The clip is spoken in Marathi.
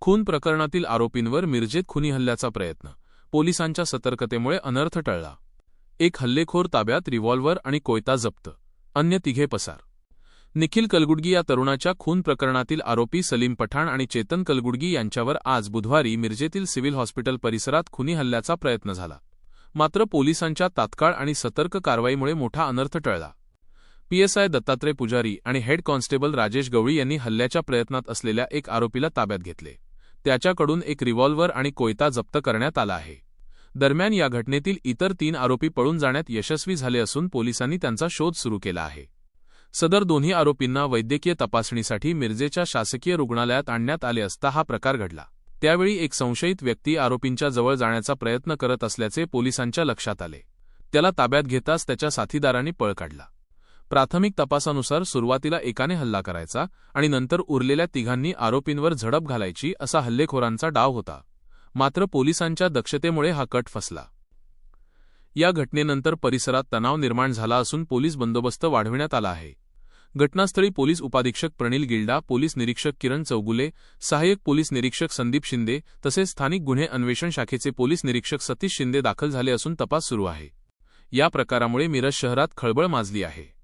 खून प्रकरणातील आरोपींवर मिरजेत खुनी हल्ल्याचा प्रयत्न. पोलिसांच्या सतर्कतेमुळे अनर्थ टळला. एक हल्लेखोर ताब्यात रिव्हॉल्व्हर आणि कोयता जप्त. अन्य तिघे पसार. निखिल कलगुडगी या तरुणाच्या खून प्रकरणातील आरोपी सलीम पठाण आणि चेतन कलगुडगी यांच्यावर आज बुधवारी मिरजेतील सिव्हिल हॉस्पिटल परिसरात खुनी हल्ल्याचा प्रयत्न झाला. मात्र पोलिसांच्या तात्काळ आणि सतर्क कारवाईमुळे मोठा अनर्थ टळला. पीएसआय दत्तात्रय पुजारी आणि हेड कॉन्स्टेबल राजेश गवळी यांनी हल्ल्याच्या प्रयत्नात असलेल्या एक आरोपीला ताब्यात घेतले. त्याच्याकडून एक रिव्हॉल्व्हर आणि कोयता जप्त करण्यात आला आहे. दरम्यान या घटनेतील इतर तीन आरोपी पळून जाण्यात यशस्वी झाले असून पोलिसांनी त्यांचा शोध सुरू केला आहे. सदर दोन्ही आरोपींना वैद्यकीय तपासणीसाठी मिरजेच्या शासकीय रुग्णालयात आणण्यात आले असता हा प्रकार घडला. त्यावेळी एक संशयित व्यक्ती आरोपींच्या जवळ जाण्याचा प्रयत्न करत असल्याचे पोलिसांच्या लक्षात आले. त्याला ताब्यात घेताच त्याच्या साथीदारांनी पळ काढला. प्राथमिक तपासानुसार सुरुवातीला एकाने हल्ला करायचा आणि नंतर उरलेल्या तिघांनी आरोपींवर झडप घालायची असा हल्लेखोरांचा डाव होता. मात्र पोलिसांच्या दक्षतेमुळे हा कट फसला. या घटनेनंतर परिसरात तणाव निर्माण झाला असून पोलीस बंदोबस्त वाढविण्यात आला आहे. घटनास्थळी पोलीस उपाधीक्षक प्रणील गिल्डा पोलीस निरीक्षक किरण चौगुले सहाय्यक पोलीस निरीक्षक संदीप शिंदे तसेच स्थानिक गुन्हे अन्वेषण शाखेचे पोलीस निरीक्षक सतीश शिंदे दाखल झाले असून तपास सुरू आहे. या प्रकारामुळे मिरज शहरात खळबळ माजली आहे.